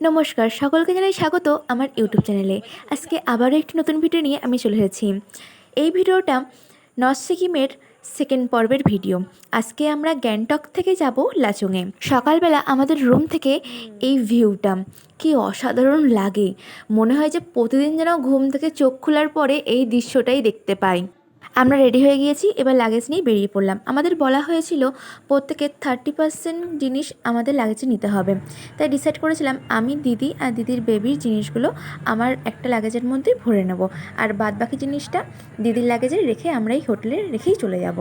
নমস্কার, সকলকে জানাই স্বাগত আমার ইউটিউব চ্যানেলে। আজকে আবারও একটি নতুন ভিডিও নিয়ে আমি চলে এসেছি। এই ভিডিওটা নর্থ সিকিমের সেকেন্ড পর্বের ভিডিও। আজকে আমরা গ্যাংটক থেকে যাব লাচুংয়ে সকালবেলা আমাদের রুম থেকে এই ভিউটা কি অসাধারণ লাগে। মনে হয় যে প্রতিদিন যেন ঘুম থেকে চোখ খোলার পরে এই দৃশ্যটাই দেখতে পাই। আমরা রেডি হয়ে গিয়েছি, এবার লাগেজ নিয়ে বেরিয়ে পড়লাম। আমাদের বলা হয়েছিল, প্রত্যেকের থার্টি পার্সেন্ট জিনিস আমাদের লাগেজে নিতে হবে। তাই ডিসাইড করেছিলাম, আমি, দিদি আর দিদির বেবির জিনিসগুলো আমার একটা লাগেজের মধ্যেই ভরে নেব। আর বাদ বাকি জিনিসটা দিদির লাগেজে রেখে আমরা এই হোটেলে রেখেই চলে যাব।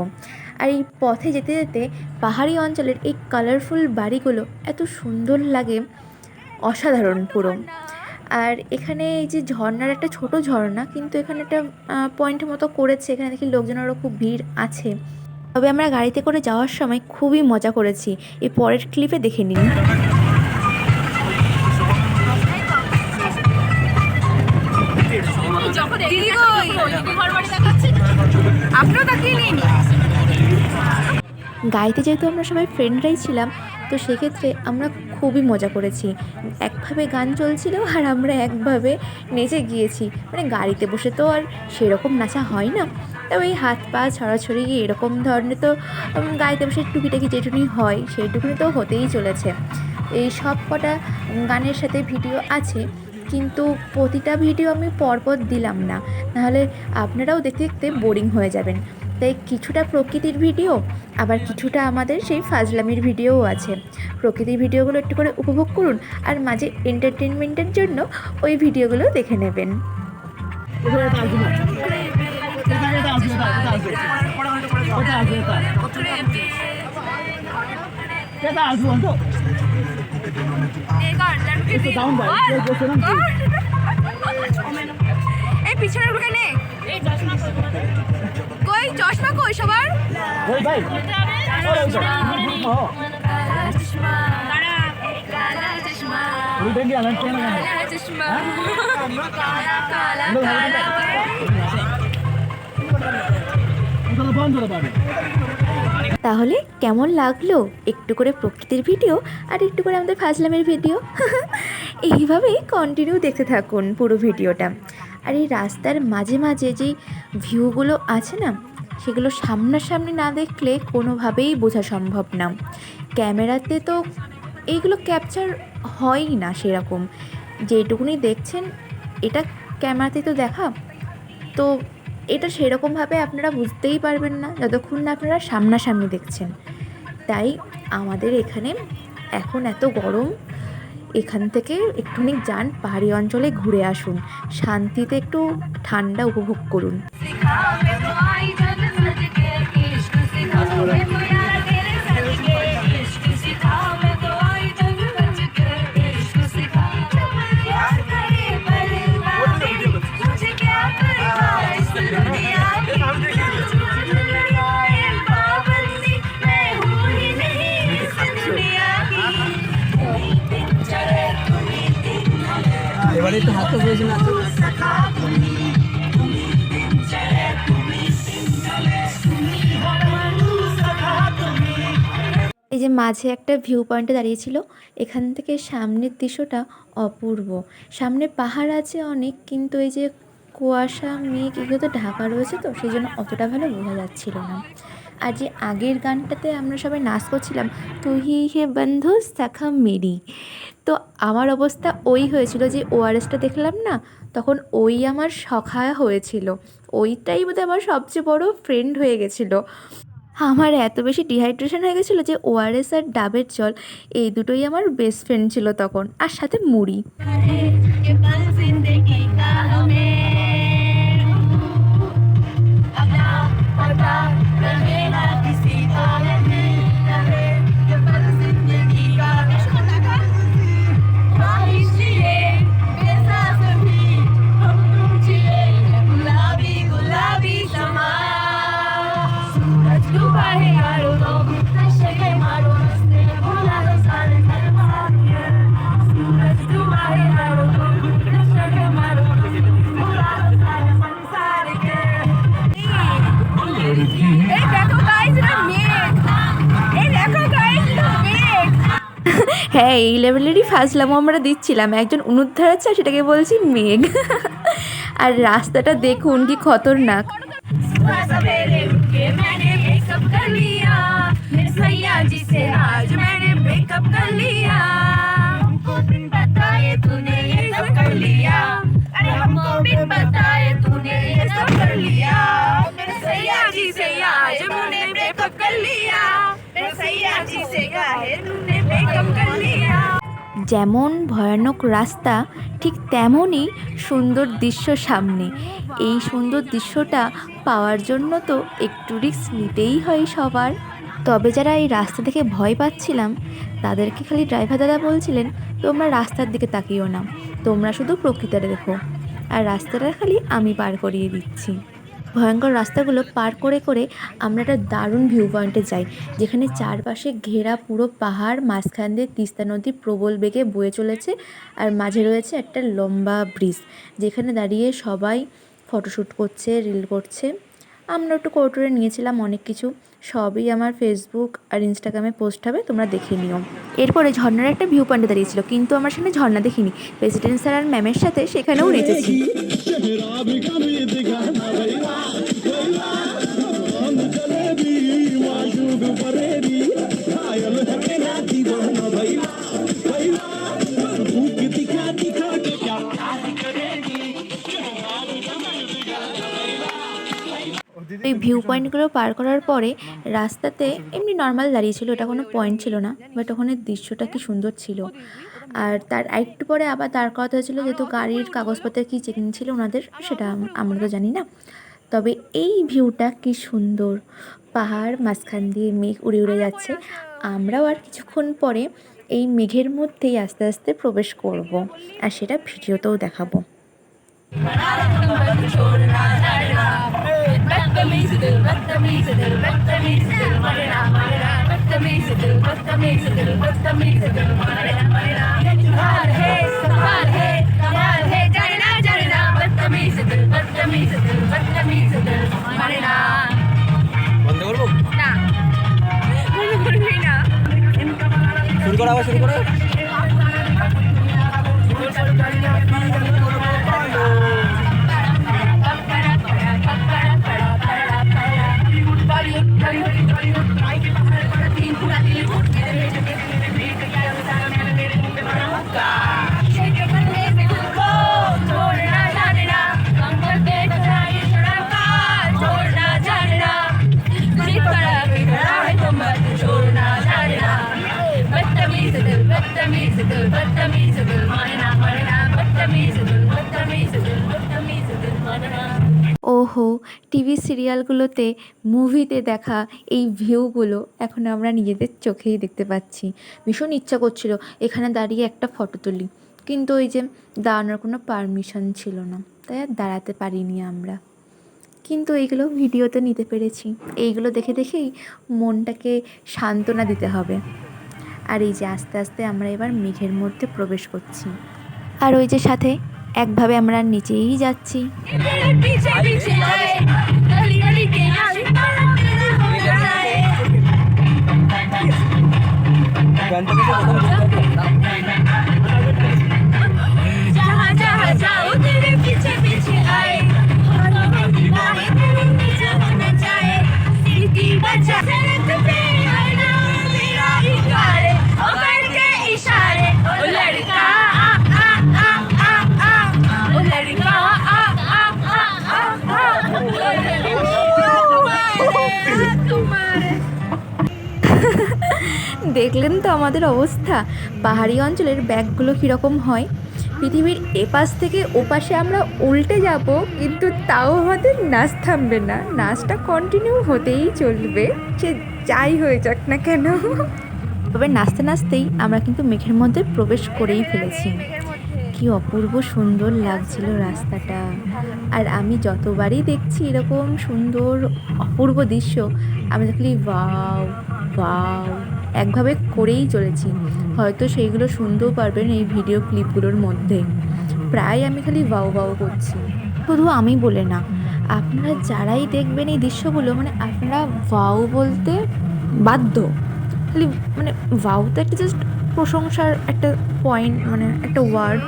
আর এই পথে যেতে যেতে পাহাড়ি অঞ্চলের এই কালারফুল বাড়িগুলো এত সুন্দর লাগে, অসাধারণ পুরো। আর এখানে এই যে ঝর্ণার একটা ছোট ঝর্ণা কিন্তু এখানে একটা পয়েন্ট মতো করেছে। এখানে দেখি লোকজনেরও খুব ভিড় আছে। তবে আমরা গাড়িতে করে যাওয়ার সময় খুবই মজা করেছি। এই পরের ক্লিপে দেখে নিন। গাড়িতে যেহেতু আমরা সবাই ফ্রেন্ডরাই ছিলাম তো সেক্ষেত্রে আমরা খুবই মজা করেছি। একভাবে গান চলছিল আর আমরা একভাবে নেচে গিয়েছি। মানে গাড়িতে বসে তো আর সেরকম নাচা হয় না। তবে এই হাত পা ছড়াছড়ি এরকম ধরনের তো গাড়িতে বসে টুকিটাকি যেটুকুনি হয় সেইটুকুনি তো হতেই চলেছে। এই সব কটা গানের সাথে ভিডিও আছে, কিন্তু প্রতিটা ভিডিও আমি পরপর দিলাম না। নাহলে আপনারাও দেখতে দেখতে বোরিং হয়ে যাবেন। তাই কিছুটা প্রকৃতির ভিডিও, আবার কিছুটা আমাদের সেই ফাজলামির ভিডিওও আছে। প্রকৃতির ভিডিওগুলো একটু করে উপভোগ করুন আর মাঝে এন্টারটেনমেন্টের জন্য ওই ভিডিওগুলো দেখে নেবেন। এই গুলো নে। কই চশমা কই সবার? কালা চশমা কালা চশমা কালা চশমা কালা কালা কালা তাহলে কেমন লাগল একটু করে প্রকৃতির ভিডিও আর একটু করে আমাদের ফাজলামের ভিডিও এইভাবে কন্টিনিউ দেখতে থাকুন পুরো ভিডিওটা আর এই রাস্তার মাঝে মাঝে যেই ভিউগুলো আছে না সেগুলো সামনাসামনি না দেখলে কোনোভাবেই বোঝা সম্ভব না। ক্যামেরাতে তো এইগুলো ক্যাপচার হয়ই না সেরকম। যেটুকুনি দেখছেন, এটা ক্যামেরাতে তো দেখা। তো এটা সেরকমভাবে আপনারা বুঝতেই পারবেন না, যতক্ষণ না আপনারা সামনাসামনি দেখছেন। তাই আমাদের এখানে এখন এত গরম এখান থেকে একটুখানি যান পাহাড়ি অঞ্চলে ঘুরে আসুন শান্তিতে একটু ঠান্ডা উপভোগ করুন একটু এই যে মাঝে একটা ভিউ পয়েন্টে দাঁড়িয়েছিল, এখান থেকে সামনের দৃশ্যটা অপূর্ব। সামনে পাহাড় আছে অনেক, কিন্তু এই যে কুয়াশা, মেঘ, এগুলো তো ঢাকা রয়েছে তো, সেই জন্য অতটা ভালো বোঝা যাচ্ছিল না। আর যে আগের গানটাতে আমরা সবাই নাচ করছিলাম তুহি হে বন্ধু, সাখা মেরি। তো আমার অবস্থা ওই হয়েছিল যে ওআরএসটা দেখলাম না, তখন ওই আমার সখা হয়েছিল। ওইটাই বোধহয় আমার সবচেয়ে বড় ফ্রেন্ড হয়ে গেছিল। আমার এত বেশি ডিহাইড্রেশন হয়ে গেছিল যে ওআরএস আর ডাবের জল, এই দুটোই আমার বেস্ট ফ্রেন্ড ছিল তখন, আর সাথে মুড়ি। হ্যাঁ এই লেভেলেরই ফাজলামো আমরা দিচ্ছিলাম একজন অনুদ্ধার আছে আর সেটাকে বলছি মেঘ আর রাস্তাটা দেখুন কি খতরনাক सुबह सवेरे उठ के मैंने मेकअप कर लिया मेरे सैया जी से आज যেমন ভয়ানক রাস্তা, ঠিক তেমনই সুন্দর দৃশ্য সামনে। এই সুন্দর দৃশ্যটা পাওয়ার জন্য তো একটু রিস্ক নিতেই হয় সবার। তবে যারা এই রাস্তা থেকে ভয় পাচ্ছিলাম, তাদেরকে খালি ড্রাইভার দাদা বলছিলেন, তোমরা রাস্তার দিকে তাকিও না, তোমরা শুধু প্রকৃতিটা দেখো। আর রাস্তাটা খালি আমি পার করিয়ে দিচ্ছি। ভয়ঙ্কর রাস্তাগুলো পার করে করে আমরা একটা দারুণ ভিউ পয়েন্টে যাই, যেখানে চারপাশে ঘেরা পুরো পাহাড়, মাঝখান দিয়ে তিস্তা নদী প্রবল বেগে বয়ে চলেছে আর মাঝে রয়েছে একটা লম্বা ব্রিজ যেখানে দাঁড়িয়ে সবাই ফটোশ্যুট করছে রিল করছে। আমরা একটু কোর্টরে নিয়েছিলাম অনেক কিছু। সবই আমার ফেসবুক আর ইনস্টাগ্রামে পোস্ট হবে তোমরা দেখে নিও। এরপরে ঝর্ণার একটা ভিউ পয়েন্টে দাঁড়িয়েছিল কিন্তু আমার সেখানে ঝর্ণা দেখিনি। প্রেসিডেন্ট স্যার আর ম্যামের সাথে সেখানেও নেচেছি। এই ভিউ পয়েন্টগুলো পার করার পরে রাস্তাতে এমনি নর্মাল দাঁড়িয়েছিল ওটা কোনো পয়েন্ট ছিল না বাট ওখানে দৃশ্যটা কি সুন্দর ছিল। আর তার একটু পরে আবার দাঁড় করাতে হয়েছিল যেহেতু গাড়ির কাগজপত্রের কী চেকিং ছিল ওনাদের, সেটা আমরা তো জানি না। তবে এই ভিউটা কি সুন্দর। পাহাড় মাঝখান দিয়ে মেঘ উড়ে উড়ে যাচ্ছে। আমরাও আর কিছুক্ষণ পরে এই মেঘের মধ্যেই আস্তে আস্তে প্রবেশ করব। আর সেটা ভিডিওতেও দেখাবো। பத்தமீசுதல் பத்தமீசுதல் பத்தமீசுதல் மழடா மழடா பத்தமீசுதல் பத்தமீசுதல் பத்தமீசுதல் மழடா மழடா ஹே சபார் ஹே बदतमीज টিভি সিরিয়ালগুলোতে, মুভিতে দেখা এই ভিউগুলো এখন আমরা নিজেদের চোখেই দেখতে পাচ্ছি। ভীষণ ইচ্ছা করছিল, এখানে দাঁড়িয়ে একটা ফটো তুলি। কিন্তু ওই যে দাঁড়ানোর কোনো পারমিশন ছিল না, তাই আর দাঁড়াতে পারিনি আমরা। কিন্তু এইগুলো ভিডিওতে নিতে পেরেছি। এইগুলো দেখে দেখেই মনটাকে সান্ত্বনা দিতে হবে। আর এই যে আস্তে আস্তে আমরা এবার মেঘের মধ্যে প্রবেশ করছি। আর ওই যে সাথে একভাবে আমরা নিচেই যাচ্ছি। দেখলেন তো আমাদের অবস্থা। পাহাড়ি অঞ্চলের ব্যাগগুলো কীরকম হয়? পৃথিবীর এপাশ থেকে ওপাশে আমরা উল্টে যাব, কিন্তু তাও আমাদের নাচ থামবে না। নাচটা কন্টিনিউ হতেই চলবে। সে যাই হয়ে যাক না কেন। তবে নাচতে নাচতেই আমরা কিন্তু মেঘের মধ্যে প্রবেশ করেই ফেলেছি। কি অপূর্ব সুন্দর লাগছিল রাস্তাটা। আর আমি যতবারই দেখছি এরকম সুন্দর অপূর্ব দৃশ্য, আমি দেখলি, ওয়াও ওয়াও। একভাবে করেই চলেছি। হয়তো সেইগুলো শুনতেও পারবেন এই ভিডিও ক্লিপগুলোর মধ্যে। প্রায় আমি খালি ওয়াও ওয়াও করছি। শুধু আমি বলে না, আপনারা যারাই দেখবেন এই দৃশ্যগুলো মানে আপনারা ওয়াও বলতে বাধ্য। খালি মানে ওয়াও তো একটা জাস্ট প্রশংসার একটা পয়েন্ট মানে একটা ওয়ার্ড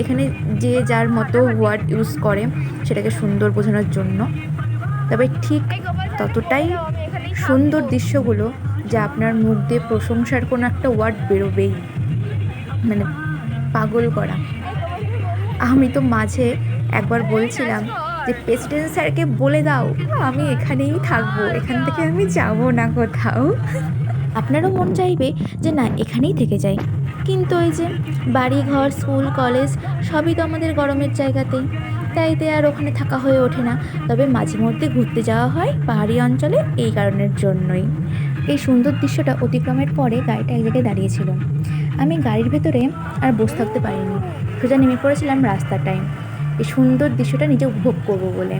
এখানে যে যার মতো ওয়ার্ড ইউজ করে সেটাকে সুন্দর বোঝানোর জন্য। তবে ঠিক ততটাই সুন্দর দৃশ্যগুলো যে আপনার মুখ দিয়ে প্রশংসার কোনো একটা ওয়ার্ড বেরোবেই। মানে পাগল করা। আমি তো মাঝে একবার বলছিলাম যে, প্রেসিডেন্ট স্যারকে বলে দাও, আমি এখানেই থাকব, এখান থেকে আমি যাব না কোথাও। আপনারও মন চাইবে যে, না, এখানেই থেকে যাই। কিন্তু ওই যে বাড়ি ঘর স্কুল, কলেজ, সবই তো আমাদের গরমের জায়গাতেই। তাইতে আর ওখানে থাকা হয়ে ওঠে না। তবে মাঝে মধ্যে ঘুরতে যাওয়া হয় পাহাড়ি অঞ্চলে, এই কারণের জন্যই। এই সুন্দর দৃশ্যটা অতিক্রমের পরে গাড়িটা এক জায়গায় দাঁড়িয়েছিল। আমি গাড়ির ভেতরে আর বসে থাকতে পারিনি। সোজা নেমে পড়েছিলাম রাস্তাটায় এই সুন্দর দৃশ্যটা নিজে উপভোগ করব বলে।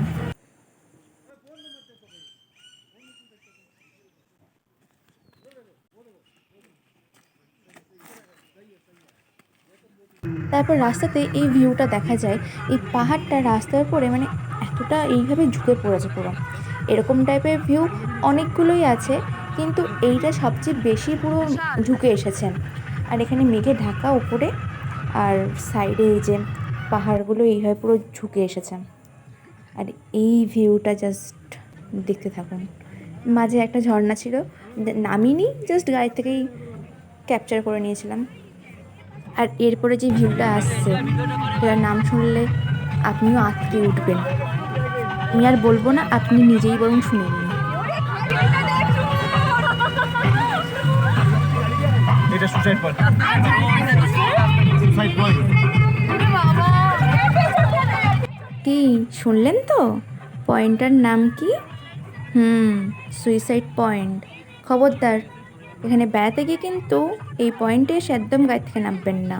তারপর রাস্তাতে এই ভিউটা দেখা যায়। এই পাহাড়টা রাস্তার উপরে মানে এতটা এইভাবে ঝুঁকে পড়েছে পুরো। এরকম টাইপের ভিউ অনেকগুলোই আছে। কিন্তু এইটা সবচেয়ে বেশি পুরো ঝুঁকে এসেছে। আর এখানে মেঘে ঢাকা উপরে আর সাইডে এই যে পাহাড়গুলো এইভাবে পুরো ঝুঁকে এসেছে। আর এই ভিউটা জাস্ট দেখতে থাকুন। মাঝে একটা ঝর্ণা ছিল নামিনি জাস্ট গাড়ি থেকেই ক্যাপচার করে নিয়েছিলাম। আর এরপরে যে ভিউটা আসছে সেটার নাম শুনলে আপনিও আঁতকে উঠবেন। আমি আর বলব না, আপনি নিজেই বরং শুনে নিন এটা সুসাইড পয়েন্ট সুসাইড পয়েন্ট কি শুনলেন তো? পয়েন্টটার নাম কি? হুম সুইসাইড পয়েন্ট খবরদার এখানে বেড়াতে গিয়ে কিন্তু এই পয়েন্টে এসে একদম গাড়ি থেকে নামবেন না।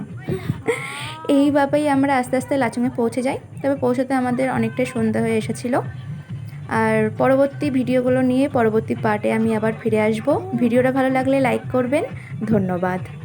এইভাবেই আমরা আস্তে আস্তে লাচুংয়ে পৌঁছে যাই। তবে পৌঁছাতে আমাদের অনেকটাই সন্ধ্যা হয়ে এসেছিল। আর পরবর্তী ভিডিওগুলো নিয়ে পরবর্তী পার্টে আমি আবার ফিরে আসব। ভিডিওটা ভালো লাগলে লাইক করবেন। ধন্যবাদ।